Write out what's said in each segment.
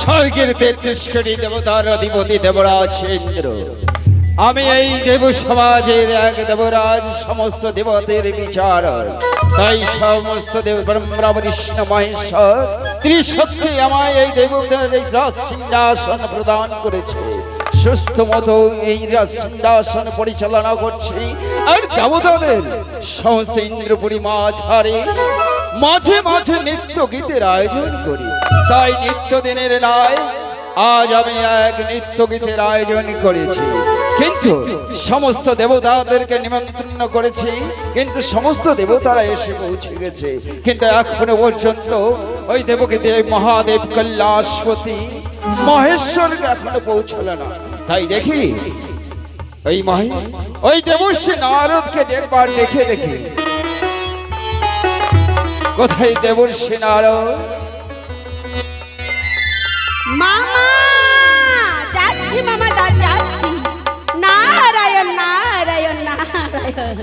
স্বর্গের তেত্রিশ কোটি দেবতার অধিপতি দেবরাজ ইন্দ্র। আমি এই দেব সমাজের এক দেবরাজ, সমস্ত দেবতের বিচার তাই সমস্ত দেব ব্রহ্মা, বিষ্ণু, মহেশ্বর তিনি সত্যি আমায় এই দেবতার এই সিংহাসন প্রদান করেছে। সুস্থ মতো এই সিংহাসন পরিচালনা করছি। আর দেবতাদের সমস্ত ইন্দ্রপুরী মাছ হারে মাঝে মাঝে নিত্য গীতের আয়োজন করি। তাই নিত্য দিনের নয় আজ আমি এক নিত্য গীতের আয়োজন করেছি। কিন্তু সমস্ত দেবতাদেরকে নিমন্ত্রণ করেছি, কিন্তু সমস্ত দেবতারা এসে পৌঁছে গেছে। কিন্তু এখনও পর্যন্ত ওই দেবকে দেব মহাদেব কৈলাসপতি মহেশ্বরকে এখনও পৌঁছলো না। তাই দেখি ওই মহে, ওই দেবশ্রী নারদকে একবার দেখে দেখি। কোথায় দেবর্ষী নারদ? মামা, যাচ্ছি মামা যা- যাচ্ছি। নারায়ণ নারায়ণ নারায়ণ।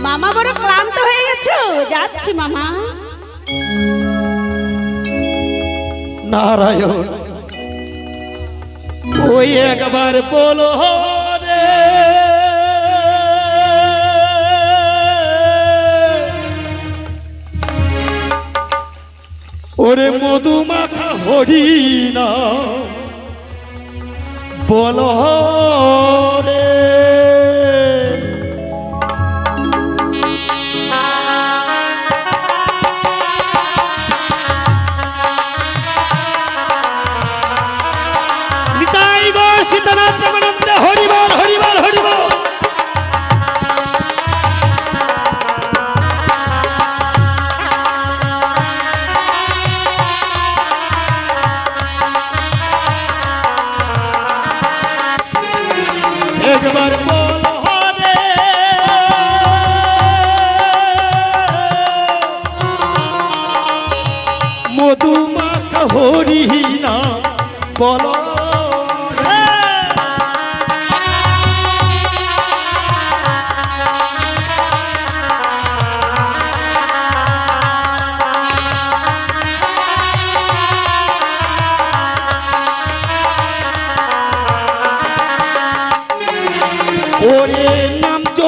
মামা বড় ক্লান্ত হয়ে গেছো? যাচ্ছি মামা। নারায়ণ, ওই একবার বলো ওরে মধুমাখা হরিণা বলো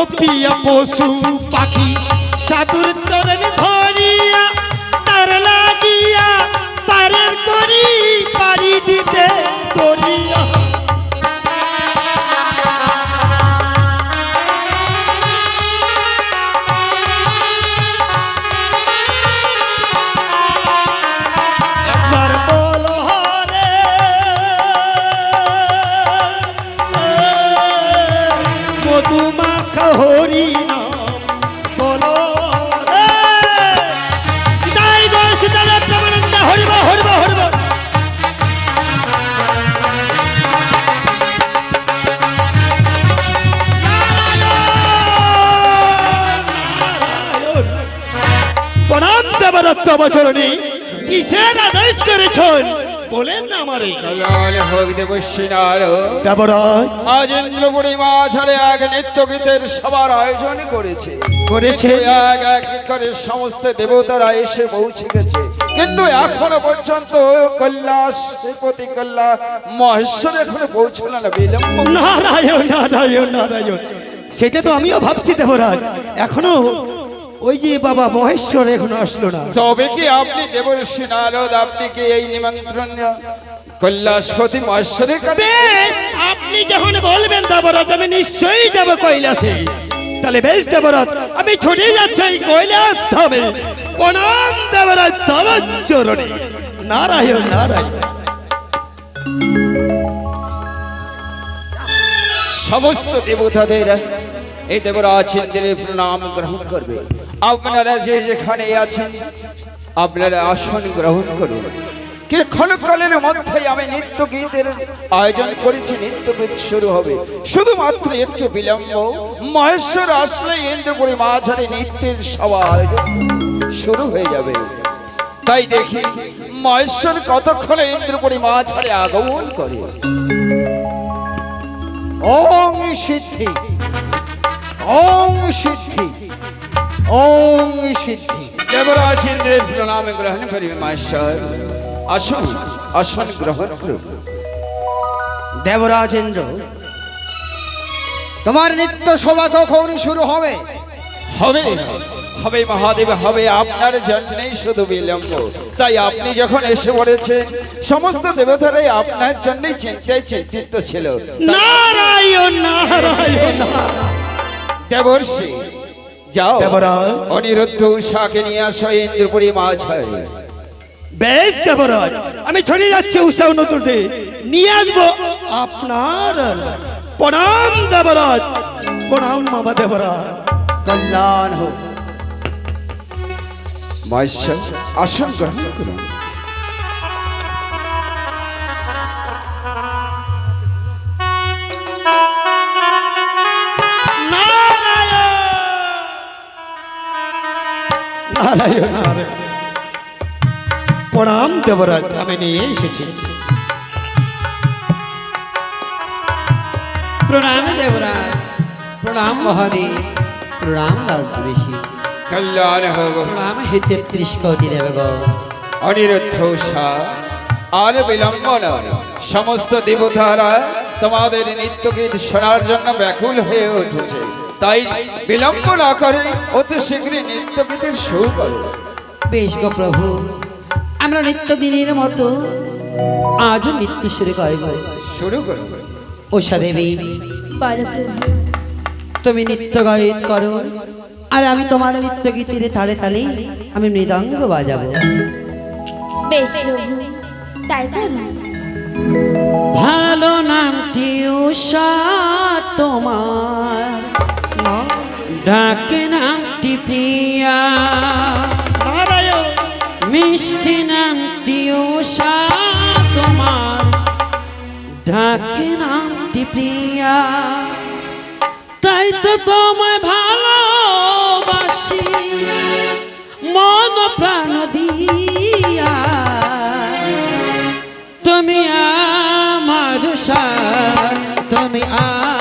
চপিয়া পশু পাখি। সাধুর চরণ ধরিয়া তার লাগিয়া পারের করি পারি হরি নাম বল রে। গো সীতানাথ প্রেমানন্দ, হরিব হরিব হরিব। প্রণাম দেবদত্ত বচরণী কিসের আদেশ করেছেন? বলেন না আমারে কল্যাণ হোক দেবশ্রী নারদ দেবরাজ। আজ ইন্দ্রপুরী মাঝারে এক নিত্য গীতের সবার আয়োজন করেছে। করেছে। এক এক করে সমস্ত দেবতারা এসে পৌঁছে গেছে কিন্তু এখনও পর্যন্ত কৈলাস প্রতি কল্যাণ মহেশ্বর এখনও পৌঁছলো না বিলম্ব। নারায়ণ নারায়ণ নারায়ণ। সেটা তো আমিও ভাবছি দেবরাজ। এখনও ওই যে বাবা মহেশ্বর এখন আসলো না। তবে কি আপনি দেবর্ষী নারদ আপনি কি এই নিমন্ত্রণ কৈলাসপতি মহেশ্বরের কাছে আপনি যখন বলবেন দেবরাজ আমি নিশ্চয়ই যাব কৈলাসে। তাহলে বেশ দেবরাজ আমি ছুটে যাচ্ছি কৈলাস ধামে প্রণাম দেবরাজ তব চরণে নারায়ণ নারায়ণ। সমস্ত দেবতাদের এই দেবরাজ ইন্দ্রের প্রণাম গ্রহণ করবে। আপনারা যে যেখানে আছেন, আপনারা আসন গ্রহণ করুন। ক্ষণকালের মধ্যেই আমি নৃত্য গীতের আয়োজন করেছি নৃত্য গীত শুরু হবে। শুধুমাত্র একটু বিলম্ব। মহেশ্বর আসলে ইন্দ্রপুরী মাঝারি নৃত্যের সভা আয়োজন শুরু হয়ে যাবে। তাই দেখি মহেশ্বর কতক্ষণে ইন্দ্রপুরী মাঝারে আগমন করে। ওং সিদ্ধি ওং সিদ্ধি। ওং সিদ্ধি। দেবরাজ ইন্দ্রের প্রণাম গ্রহণ করিবে মাস্টার আসুন আসন গ্রহণ করুন। দেবরাজেন্দ্র তোমার নিত্য শোভা কখন শুরু হবে? হবে হবে মহাদেব হবে আপনার জন্যই শুধু বিলম্ব। তাই আপনি যখন এসে পড়েছেন সমস্ত দেবতারাই আপনার জন্যই চিন্তায় চিন্তিত ছিল। নারায়ণ নারায়ণ। দেবর্ষি যাও। অনিরুদ্ধ উষাকে নিয়ে আসো ইন্দ্রপুরী হয় বেশ দেবরাজ আমি ছড়িয়ে যাচ্ছি উৎসাহ নতুন নিয়ে আসব আপনার প্রণাম দেবরাজ। প্রণাম মামা দেবরাজ। কল্যাণ হোক। আসন গ্রহণ করুন। প্রণাম দেবরাজ আমি নিয়ে এসেছি। প্রণাম দেবরাজ প্রণাম মহাদেব প্রণাম রাজঋষি কল্যাণ হোক। প্রণাম হে তেত্রিশ কোটি দেবগণ অনিরুদ্ধ উষা আর বিলম্ব নয়। সমস্ত দেবতারা তোমাদের নৃত্য গীত শোনার জন্য ব্যাকুল হয়ে উঠেছে। তাই বিলম্ব না করে অতি শীঘ্রই নৃত্য গীতের শুরু করো। বেশ গো প্রভু আমরা নিত্যদিনের মতো আজও নৃত্য শুরু করব। শুরু করো। ওষা দেবী তুমি নৃত্য গায়ন করো আর আমি তোমার নৃত্য গীতের তালে তালে আমি মৃদঙ্গ বাজাবো। বেশ প্রভু তাই করুন ভালো নামটি উষা তোমার। ডাকে নামটি প্রিয়া। মিষ্টি নামটি উষা তোমার। ডাকে নামটি প্রিয়া। তাই তো তোমায় ভালোবাসি। মন প্রাণ দিয়া। তুমি আমার তুমি আমার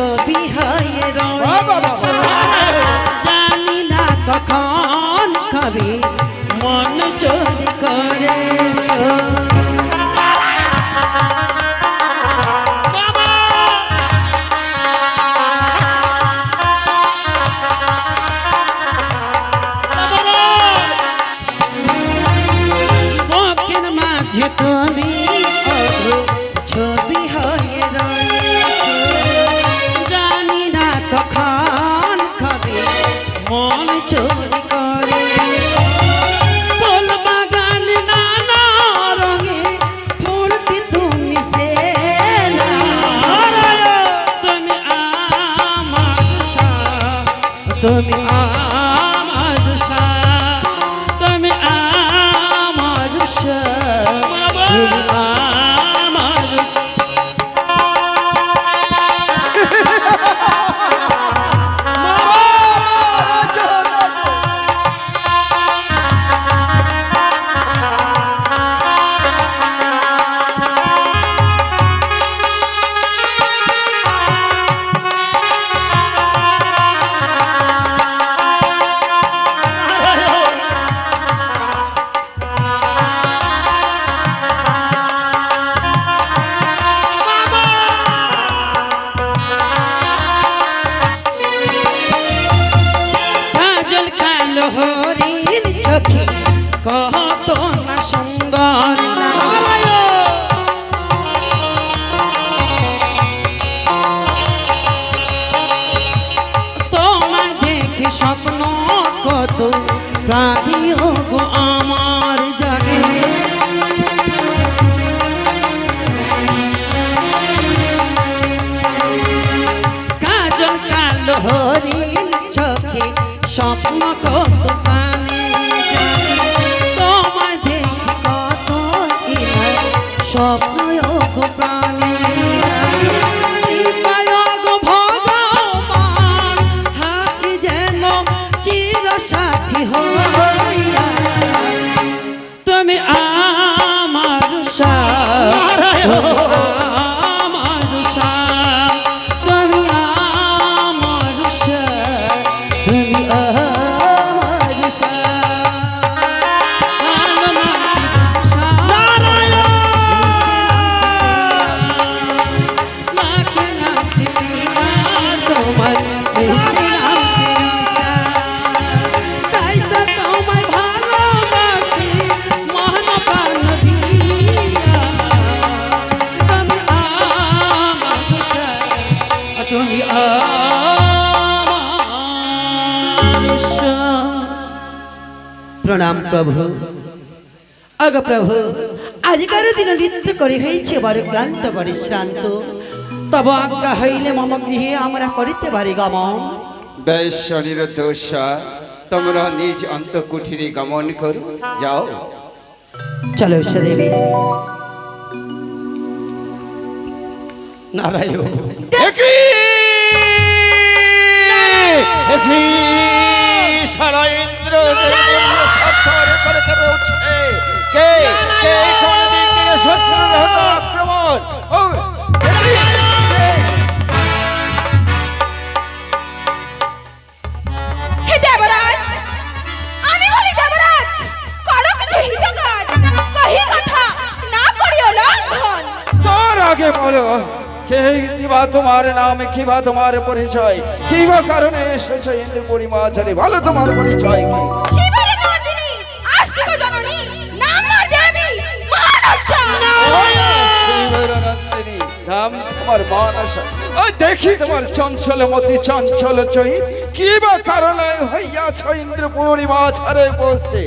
Oh, be shop প্রভু। আগ প্রভু আজকার দিন নৃত্য করে হয়েছে বড় ক্লান্ত পরিশ্রান্ত। তব আজ্ঞা হইলে মম গৃহে আমরা করিতে পারি গমন। বেশ অনিরুদ্ধ তোমরা নিজ অন্তকুঠিরে গমন করো যাও। চলো সে দেবী নারায়ণ। সারা ইন্দ্র থরথর করে করে উঠছে। কে? কে কোন দিক থেকে শত্রুর হতো আক্রমণ। আগে বলো কে তোমার নাম কিবা তোমার পরিচয়? কিবা কারণে এসেছ ইন্দ্রপুরী মাঝারে? ভালো তোমার পরিচয় কি? নাম তোমার মানসা ওই দেখি তোমার চঞ্চল মতি চঞ্চল চহিত কি বা কারণে হইয়াছ ইন্দ্রপুরী মাঝারে বসতে?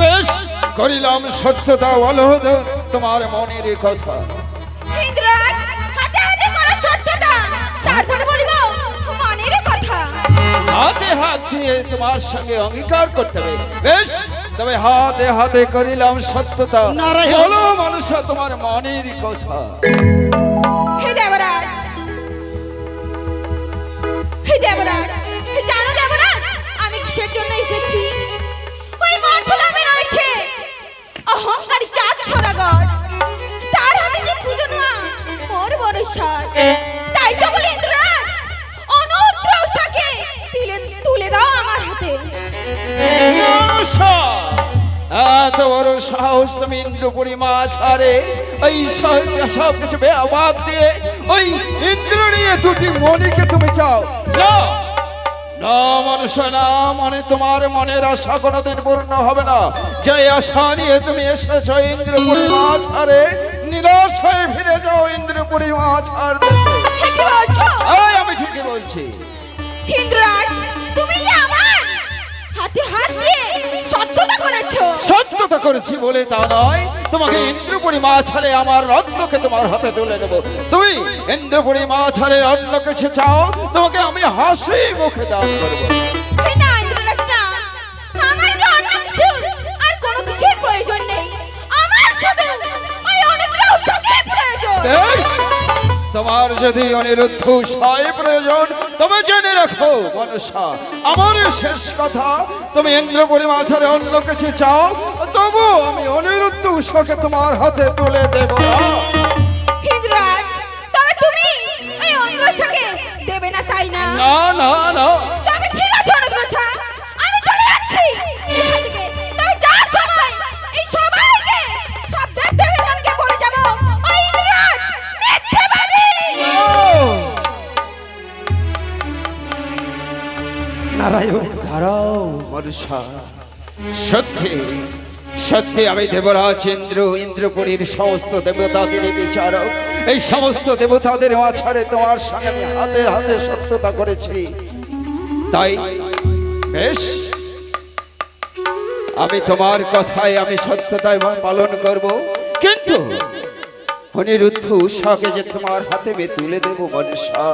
বেশ করিলাম সত্যতা বলহদ তোমার মনের কথা। হাতে হাত দিয়ে তোমার সঙ্গে অঙ্গীকার করতে হবে। বেশ তবে হাতে হাতে করিলাম সত্যতা। বলো মানুষ তোমার মনের কথা। হে দেবরাজ। হে দেবরাজ। জানো দেবরাজ আমি কিসের জন্য এসেছি? ওই মর্থলামে রয়েছে অহংকারী চাঁদ ছড়াগর তার হাতে যে পুজো মোর বড় সার। বড় সাহস তুমি ইন্দ্রপুরী মাছ হারে ওই সব কিছু বাদ দিয়ে ওই ইন্দ্র নিয়ে দুটি মণিকে তুমি চাও। না। না মানুষ না মনে তোমার মনের আশা কোনোদিন পূর্ণ হবে না। যে আশা নিয়ে তুমি এসেছ ইন্দ্রপুরী মাছ হারে নিরাশ হয়ে ফিরে যাও ইন্দ্রপুরী বলছো। এই আমি ঠিকই বলছি। ইন্দ্রাজ তুমি আমার হাতে হাত দিয়ে সত্যতা করেছ। সত্যতা করেছি বলে তা নয়। তোমাকে ইন্দ্রপুরী মাছ হারে আমার রত্নকে তোমার হাতে তুলে দেবো। তুমি ইন্দ্রপুরী মাছ হারে অন্য কিছু চাও তোমাকে আমি হাসি মুখে দান করব। প্রয়োজন নেই। আমার শুধু ওই অনুগ্রহ প্রয়োজন। তোমার যদি অনিরুদ্ধ সায় প্রয়োজন তবে জেনে রাখো মনসা আমার শেষ কথা তুমি ইন্দ্রপুরী মাঝারে অন্য কিছু চাও তবু আমি অনিরুদ্ধ উষাকে তোমার হাতে তুলে দেব না। তবে তুমি ওই অনুগ্রহকে দেবে না তাই না না না সত্যি সত্যি আমি দেবরাজ ইন্দ্র, ইন্দ্রপুরীর সমস্ত দেবতাদের বিচারক। এই সমস্ত দেবতাদের মাঝারে তোমার সঙ্গে আমি হাতে হাতে সত্যতা করেছি। তাই বেশ, আমি তোমার কথায় আমি সত্যতায় পালন করব। কিন্তু অনিরুদ্ধ উষাকে যে তোমার হাতে আমি তুলে দেব মনসা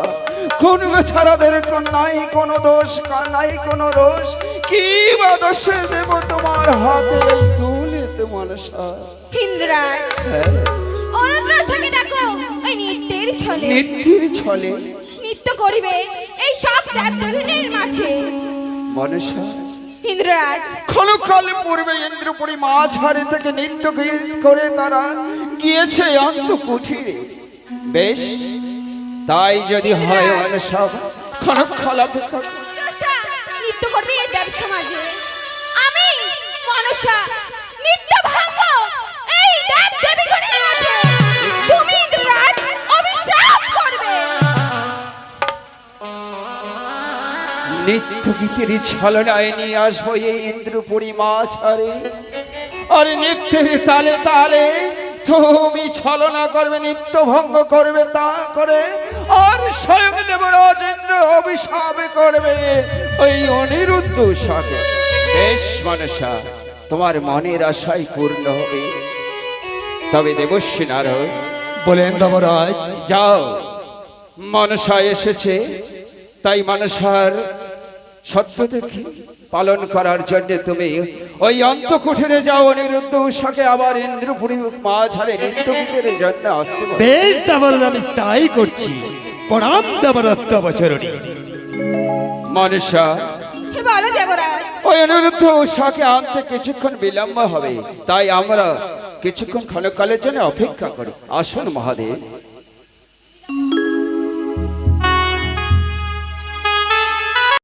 কোন বেচারাদের কোন নাই কোনো দোষ নাই কোনো রোষ? কি বা দোষে দেব তোমার হাতে তুলে তো মনসা ইন্দ্রাজ হ্যাঁ, অনুগ্রহকে দেখো ওই নৃত্যের ছলে। নিত্যির ছলে। নৃত্য করিবে এই সব দেব মাঝে। মনসা ইন্দ্রাজ ক্ষণকাল পূর্বে ইন্দ্রপুরী মাছ হাড়ি থেকে নৃত্য করে তারা গিয়েছে অন্ত কুঠিরে। বেশ তাই যদি হয় মনসা ক্ষণকাল অপেক্ষা। করো। দশা নৃত্য করবে এই দেব সমাজে। আমি মনসা নৃত্য ভাঙব। এই দেব দেবীগণের নিত্য গীতের ছলনায় নিয়ে আসব এই ইন্দ্রপুরী মাছ আরে। আরে নৃত্যের তালে তালে তুমি ছলনা করবে নিত্য ভঙ্গ করবে তা করে। আর স্বয়ং দেবরাজ ইন্দ্র অভিশাপ করবে ওই অনিরুদ্ধ সাথে বেশ মনসা তোমার মনের আশাই পূর্ণ হবে। তবে দেবশ্রী নারদ বলেন দেবরাজ। যাও। মনসা এসেছে তাই মনসার সত্য দেখি পালন করার জন্য তুমি ওই অন্তকুঠিরে যাও অনিরুদ্ধ উষাকে আবার ইন্দ্রপুরী মাঝারে নিত্যগীতের জন্য আসতে বলো। বেশ দেবরাজ আমি তাই করছি। প্রণাম দেবরাজ তব মনসা বলো দেবরাজ? ওই অনিরুদ্ধ উষাকে আনতে কিছুক্ষণ বিলম্ব হবে। তাই আমরা কিছুক্ষণ ক্ষণকালের জন্য অপেক্ষা করি। আসুন মহাদেব।